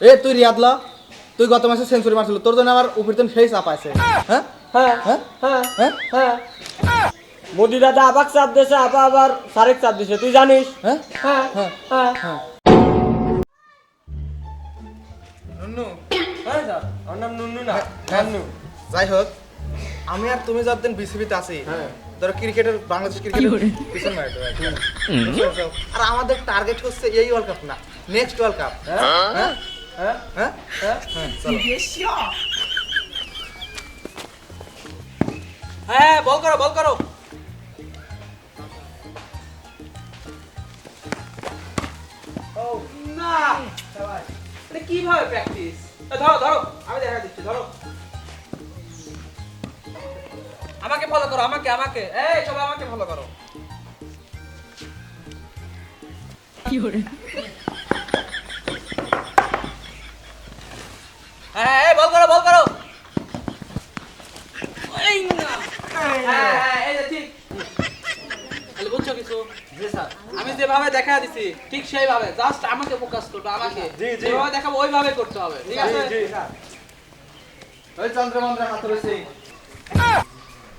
এ তুই রিয়াদলা তুই গত মাসে সেঞ্চুরি মারছিল তোর জন্য আমার উপর সেই চাপ আছে। হ্যাঁ? হ্যাঁ হ্যাঁ? হ্যাঁ হ্যাঁ? হ্যাঁ। মোদি দাদা আবাক চাপ দিয়েছে আপা আবার সারেক চাপ দিছে তুই জানিস? হ্যাঁ? হ্যাঁ হ্যাঁ নুনু হ্যাঁ। স্যার আমার নাম নুনু না হ্যাঁ। নান্নু। যাই হোক আমি আর তুমি যতদিন বিসিবিতে আছি হ্যাঁ। ধরো ক্রিকেটের বাংলাদেশ ক্রিকেটের পিছন আর আমাদের টার্গেট হচ্ছে এই ওয়ার্ল্ড কাপ না নেক্সট ওয়ার্ল্ড কাপ হ্যাঁ? হ্যাঁ হ্যাঁ হ্যাঁ হ্যাঁ হ্যাঁ চলো হ্যাঁ বল করো বল করো। ও, না। এটা কীভাবে প্র্যাকটিস ধরো ধরো, আমি দেখা দিচ্ছি, ধরো। আমাকে ফলো করো, আমাকে আমাকে। এই, সবাই আমাকে ফলো করো। হ্যাঁ এই বল করো। এই না হ্যাঁ হ্যাঁ এই যে ঠিক। তাহলে বুঝছ কিছু? আমি যেভাবে দেখা দিছি ঠিক সেইভাবে। জাস্ট আমাকে ফোকাস করবে আমাকে। জি, জি। যেভাবে দেখাবো ওইভাবে করতে হবে ঠিক আছে? স্যার। ওই চন্দ্রমন্দ্র হাতুড়ি সিং।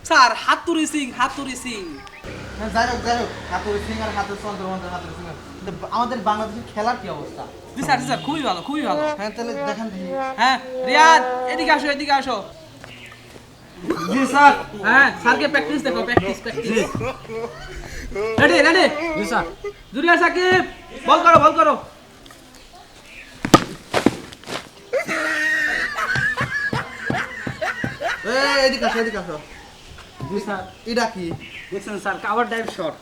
স্যার হাতুরি সিং হাতুরি সিং। যাই হোক যাই হোক হাতুড়ি আমাদের বাংলাদেশের খেলার কি অবস্থা? জি স্যার স্যার খুবই ভালো খুবই ভালো। হ্যাঁ তাহলে দেখান দেখি। হ্যাঁ রিয়াদ এদিকে আসো এদিকে আসো। জি স্যার। হ্যাঁ স্যারকে প্র্যাকটিস দেখো প্র্যাকটিস প্র্যাকটিস রেডি রেডি জি স্যার। জুরিয়া সাকিব বল করো বল করো। এদিকে আসো এদিকে আসো। জি স্যার। এটা কি? দেখছেন sir cover drive shot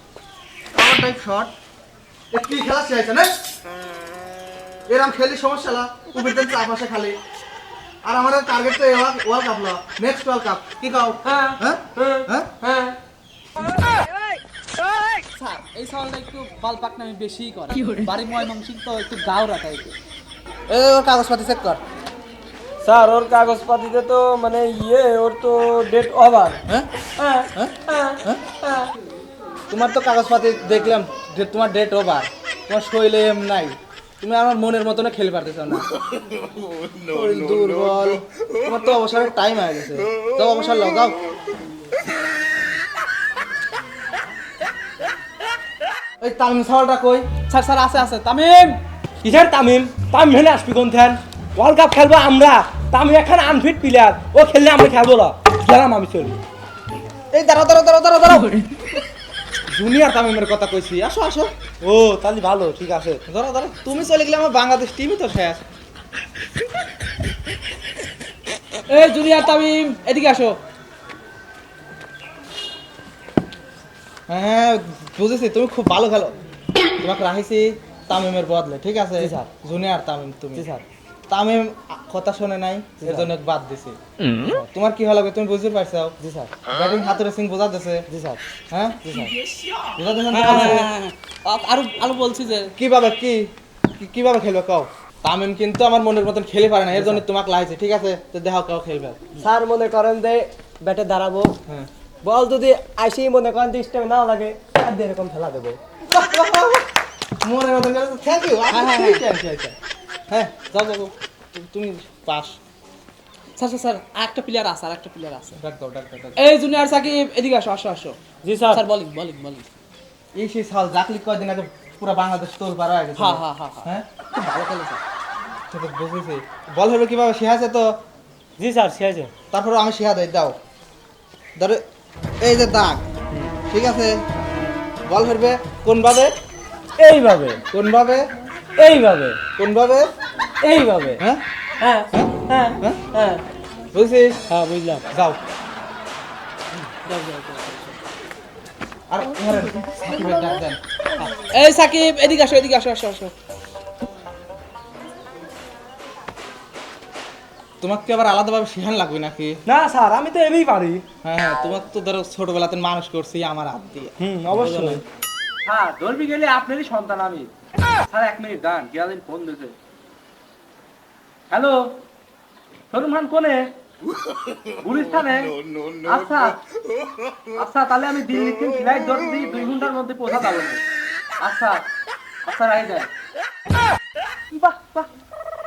power type shot এ কি খেলা চাইছে না? এরম খেলি সমস্যা না উপর দিন চাপ আসে খালি। আর আমাদের টার্গেট তো ওয়ার্ল্ড কাপ ল নেক্সট ওয়ার্ল্ড কাপ কি কাও? হ্যাঁ হ্যাঁ? হ্যাঁ হ্যাঁ? হ্যাঁ। স্যার এই সওয়ালটা একটু বাল পাকনামি বেশিই করে। বাড়ি ময়মনসিং তো একটু গাও রাখা একটু এ ওর কাগজপাতি চেক কর। স্যার ওর কাগজপাতিতে তো মানে ইয়ে ওর তো ডেট ওভার হ্যাঁ? হ্যাঁ হ্যাঁ? হ্যাঁ তোমার তো কাগজপাতি দেখলাম যে তোমার ডেট ওভার তোমার শৈলে এম নাই। তুমি আমার মনের মতন খেলে পারতেছ না। দুর্বল। তোমার তো অবসরের টাইম হয়ে গেছে। তো অবসর লগাও ওই তামিম সাওয়ালটা কই? স্যার স্যার আছে আছে। তামিম! কিসের তামিম? তামিম হেলে আসবি কোন থ্যান ওয়ার্ল্ড কাপ খেলব আমরা। তামিম এখন আনফিট প্লেয়ার ও খেললে আমরা খেলব না। গেলাম আমি চলি। এই দাঁড়াও দাঁড়াও দাঁড়াও দাঁড়াও দাঁড়াও। জুনিয়র তামিমের কথা কইছি। আসো আসো। ও তাহলে ভালো ঠিক আছে। ধরো ধরো তুমি চলে গেলে আমার বাংলাদেশ টিমই তো শেষ। এই জুনিয়র তামিম এদিকে আসো। হ্যাঁ বুঝেছি তুমি খুব ভালো খেলো। তোমাকে রাখিছি তামিমের বদলে ঠিক আছে। জুনিয়র তামিম তুমি। স্যার। তামিম কথা শুনে নাই এর জন্য বাদ দিছি। তোমার কি ভালো লাগবে? তুমি বুঝতে পারছ? জি স্যার। ব্যাটিং হাতুরে সিং বোঝা দিছে। জি স্যার। হ্যাঁ? জি স্যার। বোঝা দিছে? হ্যাঁ, হ্যাঁ, হ্যাঁ। আরও আরও বলছি যে কীভাবে কি কি- কীভাবে খেলবে কও? তামিম কিন্তু আমার মনের মতন খেলে পারে না এর জন্য তোমাকে লাইছে ঠিক আছে? তো দেখো কাও খেলবে। স্যার মনে করেন যে ব্যাটে দাঁড়াবো। হ্যাঁ। বল যদি আসি মনে করেন যে স্টেমে না লাগে আর এরকম খেলা দেবো। মনের মতন থ্যাংক ইউ হ্যাঁ, যাও যাও তুমি পাস। স্যার স্যার স্যার আরেকটা প্লেয়ার আছে আরেকটা প্লেয়ার আছে। ডাক দাও ডাক দাও এই জুনিয়র সাকিব এদিকে আসো আসো আসো। জি sir. Sir bowling bowling bowling এই সেই সাল জাকলি কয়দিন আগে পুরো বাংলাদেশ তোর পার হয়ে গেছে। হ্যাঁ হ্যাঁ হ্যাঁ হ্যাঁ। হ্যাঁ? খুব ভালো খেলেছে। তো বুঝেছি বল হবে কীভাবে শেখাছে তো? জি স্যার সে আছে। তারপর আমি শেখা দেই দাও। ধরো এই যে দাগ। ঠিক আছে? বল ফেরবে কোন ভাবে? এইভাবে। কোন ভাবে? এইভাবে। কোন ভাবে এইভাবে। হ্যাঁ? হ্যাঁ হ্যাঁ? হ্যাঁ হ্যাঁ? বুঝছিস? হ্যাঁ বুঝলাম। যাও। এই সাকিব এদিকে আসো এদিকে আসো আসো আসো। তোমাকে আবার আলাদাভাবে শেখান লাগবে নাকি? না স্যার আমি তো এমনি পারি। হ্যাঁ হ্যাঁ তোমাকে তো ধরো ছোটবেলাতে মানুষ করছি আমার হাত দিয়ে হুম অবশ্যই। হ্যাঁ ধর্মী গেলে আপনারই সন্তান আমি। স্যার এক মিনিট দান গিয়াদিন ফোন দিতে হ্যালো সরুম খান কোনে? গুলিস্তানে আচ্ছা আচ্ছা তাহলে আমি দিল্লি থেকে ফ্লাইট ধরছি দুই ঘণ্টার মধ্যে পৌঁছা যাব। আচ্ছা আচ্ছা রাই যায় বাহ বাহ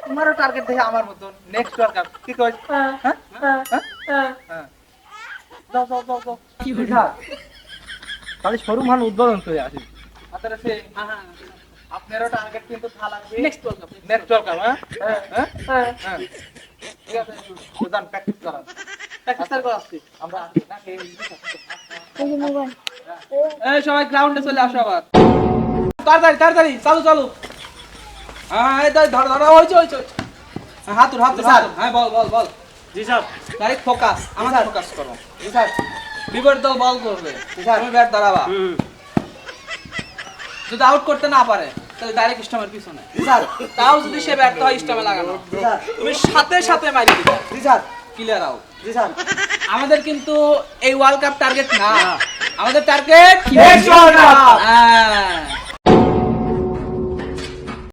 তোমারও টার্গেট দেখে আমার মতন। নেক্সট ওয়ার্ল্ড কাপ কি কই? হ্যাঁ হ্যাঁ হ্যাঁ হ্যাঁ। যাও যাও যাও যাও। স্যার তাহলে শোরুম হান উদ্বোধন করে আসি আপনারা সে হ্যাঁ, আপনারও টার্গেট কিন্তু থা লাগবে next world cup next world cup হ্যাঁ? হ্যাঁ? হ্যাঁ। হ্যাঁ? ঠিক আছে প্রধান প্র্যাকটিস করান। প্র্যাকটিস করে আসছি। আমরা আসি না কে এই সবাই গ্রাউন্ডে চলে আসো আবার। তাড়াতাড়ি তাড়াতাড়ি চালু চালু। হ্যাঁ এই ধর ধর হইছে হইছে হইছে। হ্যাঁ, হাত উঠ হাত উঠ, হাত উঠ। হ্যাঁ বল বল বল। জি স্যার। ডাইরেক্ট ফোকাস আমার ফোকাস করো। জি স্যার। বিপরীত দল বল করবে। স্যার। তুমি ব্যাট দাঁড়াবা হুম। যদি আউট করতে না পারে তাহলে ডাইরেক্ট স্টামের পিছনে। স্যার তাও যদি সে ব্যর্থ হয় স্টামে লাগানো। তুমি সাথে সাথে মারি দিবে জি স্যার। ক্লিয়ার আউট জি স্যার। আমাদের কিন্তু এই ওয়ার্ল্ড কাপ টার্গেট না। আমাদের টার্গেট হ্যাঁ।